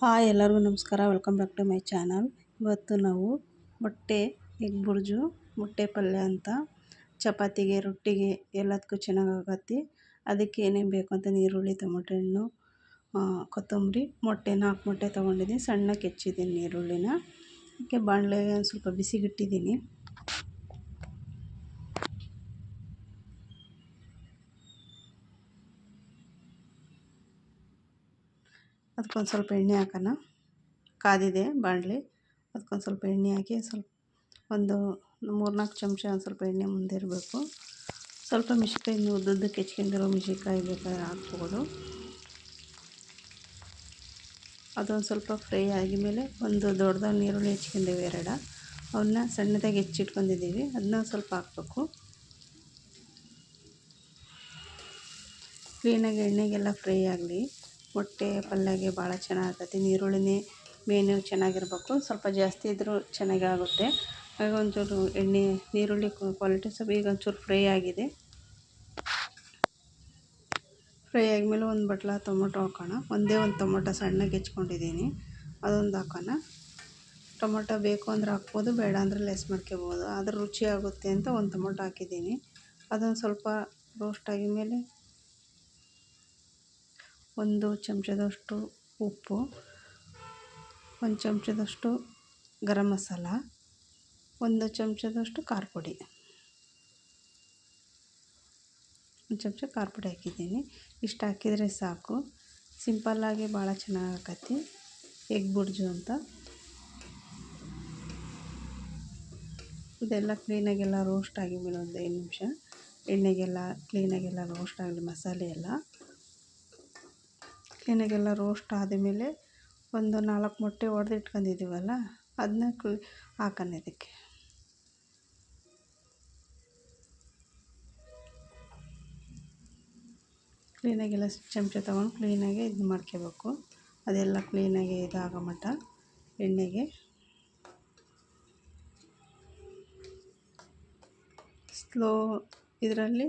Hi ಎಲ್ಲರಿಗೂ ನಮಸ್ಕಾರ. Welcome back to my channel ಇವತ್ತು ನಾವು ಮೊಟ್ಟೆ ಎಗ್ ಬುರ್ಜು ಮೊಟ್ಟೆ ಪಲ್ಯ ಅಂತ, ಚಪಾತಿಗೆ, ರೊಟ್ಟಿಗೆ ಎಲ್ಲದಕ್ಕೂ ಚೆನ್ನಾಗಾಗತ್ತೆ. ಅದಕ್ಕೆ ಏನೇನು ಬೇಕು ಅಂತ ನೀರುಳ್ಳಿ, ಟೊಮೊಟೊ ಹಣ್ಣು ಕೊತ್ತಂಬರಿ, ಮೊಟ್ಟೆ, ನಾಲ್ಕು ಮೊಟ್ಟೆ ತೊಗೊಂಡಿದ್ದೀನಿ. ಸಣ್ಣಕ್ಕೆ ಹೆಚ್ಚಿದ್ದೀನಿ ನೀರುಳ್ಳಿನ. ಅದಕ್ಕೆ ಬಾಣಲೆ ಸ್ವಲ್ಪ ಬಿಸಿಗಿಟ್ಟಿದ್ದೀನಿ ಅದಕ್ಕೊಂದು ಸ್ವಲ್ಪ ಎಣ್ಣೆ ಹಾಕೋಣ. ಕಾದಿದೆ ಬಾಣಲಿ. ಅದಕ್ಕೊಂದು ಸ್ವಲ್ಪ ಎಣ್ಣೆ ಹಾಕಿ ಸ್ವಲ್ಪ ಒಂದು ಮೂರ್ನಾಲ್ಕು ಚಮಚ ಒಂದು ಸ್ವಲ್ಪ ಎಣ್ಣೆ ಮುಂದೆ ಇರಬೇಕು. ಸ್ವಲ್ಪ ಮಿಶಿಕಾಯಿ ಉದ್ದುದ್ದಕ್ಕೆ ಹೆಚ್ಕೊಂಡಿರೋ ಮಿಶಿಕಾಯಿ ಬೇಕಾದ್ರೆ ಹಾಕ್ಬೋದು. ಅದೊಂದು ಸ್ವಲ್ಪ ಫ್ರೈ ಆಗಿದ್ಮೇಲೆ ಒಂದು ದೊಡ್ಡದಾಗಿ ನೀರುಳ್ಳಿ ಹೆಚ್ಕೊಂಡಿವಿ ಎರಡ. ಅವನ್ನ ಸಣ್ಣದಾಗಿ ಹೆಚ್ಚಿಟ್ಕೊಂಡಿದ್ದೀವಿ. ಅದನ್ನ ಸ್ವಲ್ಪ ಹಾಕ್ಬೇಕು. ಕ್ಲೀನಾಗಿ ಎಣ್ಣೆಗೆಲ್ಲ ಫ್ರೈ ಆಗಲಿ. ಮೊಟ್ಟೆ ಪಲ್ಯಗೆ ಭಾಳ ಆಗ್ತೈತಿ ನೀರುಳ್ಳಿನೇ ಮೇನು ಚೆನ್ನಾಗಿರ್ಬೇಕು. ಸ್ವಲ್ಪ ಜಾಸ್ತಿ ಇದ್ದರೂ ಚೆನ್ನಾಗಿ ಆಗುತ್ತೆ ಹಾಗೆ ಒಂಚೂರು ಎಣ್ಣೆ, ನೀರುಳ್ಳಿ ಕ್ವಾಲಿಟಿ ಸ್ವಲ್ಪ ಈಗ ಒಂಚೂರು ಫ್ರೈ ಆಗಿದೆ. ಫ್ರೈ ಆದಮೇಲೆ ಒಂದು ಬಟ್ಲ ಟೊಮೊಟೊ ಹಾಕೋಣ. ಒಂದೇ ಒಂದು ಟೊಮೊಟೊ ಸಣ್ಣಗೆ ಹೆಚ್ಕೊಂಡಿದ್ದೀನಿ. ಅದೊಂದು ಹಾಕೋಣ. ಟೊಮೊಟೊ ಬೇಕು ಅಂದ್ರೆ ಹಾಕ್ಬೋದು, ಬೇಡ ಅಂದರೆ ಲೆಸ್ ಮಾಡ್ಕೋಬೋದು. ಆದರೆ ರುಚಿ ಆಗುತ್ತೆ ಅಂತ ಒಂದು ಟೊಮೊಟೊ ಹಾಕಿದ್ದೀನಿ. ಅದೊಂದು ಸ್ವಲ್ಪ ರೋಸ್ಟ್ ಆಗಿದ್ಮೇಲೆ ಒಂದು ಚಮಚದಷ್ಟು ಉಪ್ಪು, ಒಂದು ಚಮಚದಷ್ಟು ಗರಂ ಮಸಾಲ, ಒಂದು ಚಮಚದಷ್ಟು ಖಾರ ಪುಡಿ. ಒಂದು ಚಮಚ ಖಾರ ಪುಡಿ ಹಾಕಿದ್ದೀನಿ. ಇಷ್ಟು ಹಾಕಿದರೆ ಸಾಕು. ಸಿಂಪಲ್ಲಾಗಿ ಭಾಳ ಚೆನ್ನಾಗಿ ಎಗ್ ಬುಡ್ಜು ಅಂತ. ಇದೆಲ್ಲ ಕ್ಲೀನಾಗೆಲ್ಲ ರೋಸ್ಟ್ ಆಗಿದ್ಮೇಲೆ ಒಂದು ಐದು ನಿಮಿಷ. ಎಣ್ಣೆಗೆಲ್ಲ ಕ್ಲೀನಾಗೆಲ್ಲ ರೋಸ್ಟ್ ಆಗಲಿ, ಮಸಾಲೆ ಎಲ್ಲ. ಕ್ಲೀನಾಗೆಲ್ಲ ರೋಸ್ಟ್ ಆದಮೇಲೆ ಒಂದು ನಾಲ್ಕು ಮೊಟ್ಟೆ ಒಡೆದು ಇಟ್ಕೊಂಡಿದ್ದೀವಲ್ಲ ಅದನ್ನ ಕು, ಹಾಕೋಣ ಇದಕ್ಕೆ. ಕ್ಲೀನಾಗೆಲ್ಲ ಚಮಚ ತೊಗೊಂಡು ಕ್ಲೀನಾಗೆ ಇದು ಮಾಡ್ಕೋಬೇಕು. ಅದೆಲ್ಲ ಕ್ಲೀನಾಗಿ ಇದಾಗೋ ಮಟ್ಟ ಎಣ್ಣೆಗೆ. ಸ್ಲೋ ಇದರಲ್ಲಿ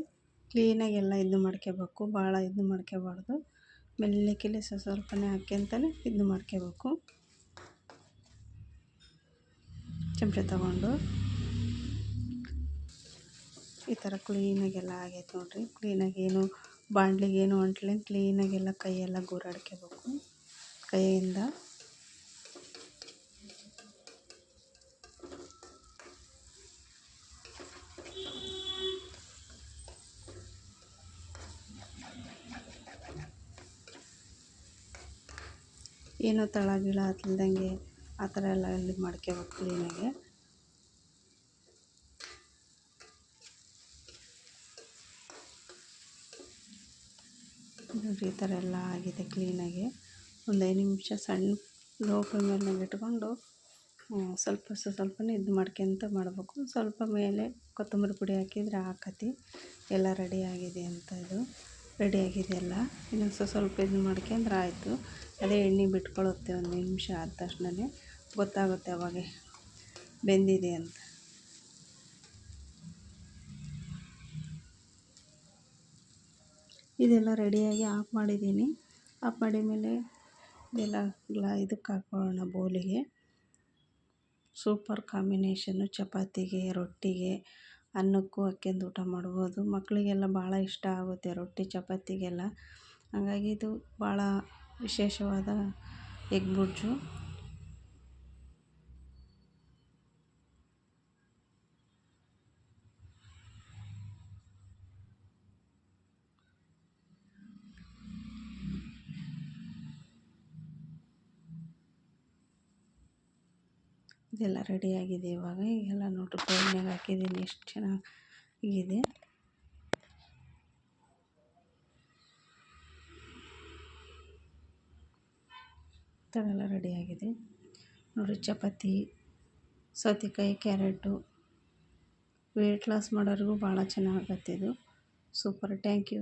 ಕ್ಲೀನಾಗೆಲ್ಲ ಇದು ಮಾಡ್ಕೋಬೇಕು. ಭಾಳ ಇದು ಮಾಡ್ಕೋಬಾರ್ದು. ಮೆಲ್ಲಕ್ಕೆಲೆ ಸ್ವಲ್ಪ ಸ್ವಲ್ಪನೇ ಹಾಕ್ಯಂತಲೇ ಇದು ಮಾಡ್ಕೋಬೇಕು. ಚಮಚ ತಗೊಂಡು ಈ ಥರ ಕ್ಲೀನಾಗೆಲ್ಲ ಆಗೈತೆ ನೋಡಿರಿ. ಕ್ಲೀನಾಗಿ ಏನು ಬಾಣಲಿಗೆ ಏನು ಅಂಟ್ಲಿ ಕ್ಲೀನಾಗೆಲ್ಲ ಕೈಯೆಲ್ಲ ಗೂರಾಡ್ಕೋಬೇಕು. ಕೈಯಿಂದ ಏನೂ ತಳ ಗಿಳ ಹತ್ತಿಲ್ದಂಗೆ ಆ ಥರ ಎಲ್ಲ ಇಲ್ಲಿ ಮಾಡ್ಕೋಬೇಕು ಕ್ಲೀನಾಗಿ ನೋಡಿರಿ ಈ ಥರ ಎಲ್ಲ ಆಗಿದೆ ಕ್ಲೀನಾಗಿ ಒಂದು ಐದು ನಿಮಿಷ ಸಣ್ಣ ಲೋ ಫ್ಲೇಮಲ್ಲಿ ಇಟ್ಕೊಂಡು ಸ್ವಲ್ಪ ಸ್ವಲ್ಪನೇ ಇದು ಮಾಡ್ಕೊಂತ ಮಾಡಬೇಕು. ಸ್ವಲ್ಪ ಮೇಲೆ ಕೊತ್ತಂಬರಿ ಪುಡಿ ಹಾಕಿದರೆ ಹಾಕತಿ ಎಲ್ಲ ರೆಡಿ ಆಗಿದೆ ಅಂತ ಇದು. ರೆಡಿ ಆಗಿದೆ ಎಲ್ಲ ಇನ್ನೊಂದು ಸ್ವಲ್ಪ ಇದು ಮಾಡ್ಕೊಂಡ್ರೆ ಆಯಿತು. ಅದೇ ಎಣ್ಣೆ ಬಿಟ್ಕೊಳ್ಳುತ್ತೆ ಒಂದು ನಿಮಿಷ ಆದ ತಕ್ಷಣವೇ ಗೊತ್ತಾಗುತ್ತೆ ಅವಾಗೆ ಬೆಂದಿದೆ ಅಂತ. ಇದೆಲ್ಲ ರೆಡಿಯಾಗಿ ಆಫ್ ಮಾಡಿದ್ದೀನಿ. ಆಫ್ ಮಾಡಿದ ಮೇಲೆ ಇದೆಲ್ಲ ಗ್ಲಾ, ಇದಕ್ಕೆ ಹಾಕೊಳ್ಳೋಣ ಬೌಲಿಗೆ. ಸೂಪರ್ ಕಾಂಬಿನೇಷನ್ನು, ಚಪಾತಿಗೆ, ರೊಟ್ಟಿಗೆ ಅನ್ನಕ್ಕೂ ಅಕ್ಕಿಂದು ಊಟ ಮಾಡ್ಬೋದು. ಮಕ್ಕಳಿಗೆಲ್ಲ ಭಾಳ ಇಷ್ಟ ಆಗುತ್ತೆ ರೊಟ್ಟಿ, ಚಪಾತಿಗೆಲ್ಲ. ಹಾಗಾಗಿ ಇದು ಭಾಳ ವಿಶೇಷವಾದ ಎಗ್ ಬುರ್ಜು ಇದೆಲ್ಲ ರೆಡಿಯಾಗಿದೆ ಇವಾಗ. ಈಗೆಲ್ಲ ನೋಡಿರಿ ಬೌಲ್ನಾಗ ಹಾಕಿದ್ದೀನಿ, ಎಷ್ಟು ಚೆನ್ನಾಗಿದೆ. ಥರ ರೆಡಿಯಾಗಿದೆ ನೋಡಿ ಚಪಾತಿ, ಸೌತೆಕಾಯಿ, ಕ್ಯಾರೆಟು. ವೆಯ್ಟ್ ಲಾಸ್ ಮಾಡೋರಿಗೂ ಭಾಳ ಚೆನ್ನಾಗತ್ತೆ ಇದು. Super thank you